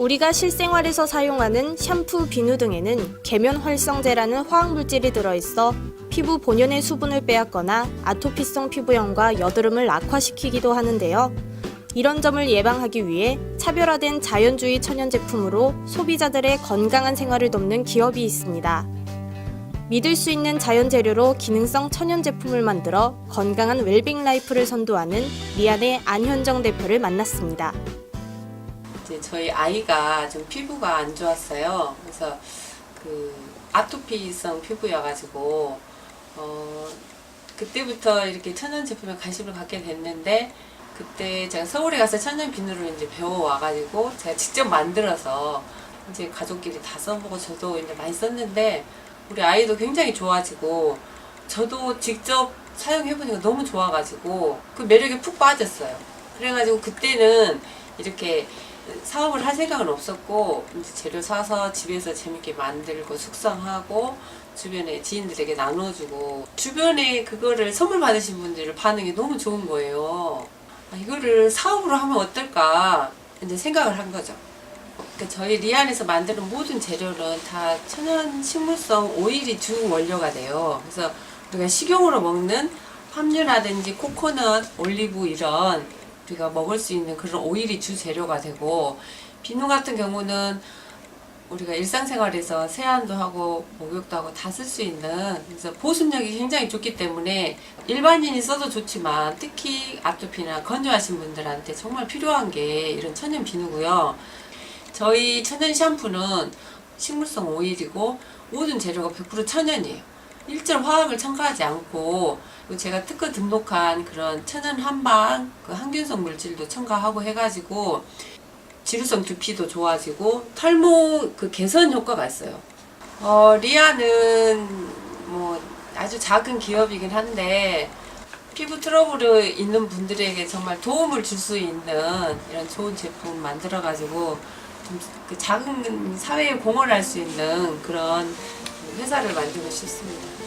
우리가 실생활에서 사용하는 샴푸, 비누 등에는 계면 활성제라는 화학 물질이 들어있어 피부 본연의 수분을 빼앗거나 아토피성 피부염과 여드름을 악화시키기도 하는데요. 이런 점을 예방하기 위해 차별화된 자연주의 천연 제품으로 소비자들의 건강한 생활을 돕는 기업이 있습니다. 믿을 수 있는 자연 재료로 기능성 천연 제품을 만들어 건강한 웰빙 라이프를 선도하는 리안의 안현정 대표를 만났습니다. 이제 저희 아이가 좀 피부가 안 좋았어요. 그래서 그 아토피성 피부여가지고 어 그때부터 이렇게 천연 제품에 관심을 갖게 됐는데 그때 제가 서울에 가서 천연 비누를 이제 배워 와가지고 제가 직접 만들어서 이제 가족끼리 다 써보고 저도 이제 많이 썼는데 우리 아이도 굉장히 좋아지고 저도 직접 사용해보니까 너무 좋아가지고 그 매력에 푹 빠졌어요. 그래가지고 그때는 이렇게 사업을 할 생각은 없었고 이제 재료 사서 집에서 재밌게 만들고 숙성하고 주변에 지인들에게 나눠주고 주변에 그거를 선물 받으신 분들 반응이 너무 좋은 거예요. 아, 이거를 사업으로 하면 어떨까 이제 생각을 한 거죠. 그러니까 저희 리안에서 만드는 모든 재료는 다 천연 식물성 오일이 주 원료가 돼요. 그래서 우리가 식용으로 먹는 함유라든지 코코넛, 올리브 이런 우리가 먹을 수 있는 그런 오일이 주 재료가 되고 비누 같은 경우는 우리가 일상생활에서 세안도 하고 목욕도 하고 다 쓸 수 있는 그래서 보습력이 굉장히 좋기 때문에 일반인이 써도 좋지만 특히 아토피나 건조하신 분들한테 정말 필요한 게 이런 천연 비누고요. 저희 천연 샴푸는 식물성 오일이고 모든 재료가 100% 천연이에요. 일절 화학을 첨가하지 않고 제가 특허 등록한 그런 천연 한방 그 항균성 물질도 첨가하고 해가지고 지루성 두피도 좋아지고 탈모 그 개선 효과가 있어요. 어, 리아는 뭐 아주 작은 기업이긴 한데 피부 트러블이 있는 분들에게 정말 도움을 줄 수 있는 이런 좋은 제품 만들어가지고 좀 그 작은 사회에 공헌할 수 있는 그런 회사를 만들고 싶습니다.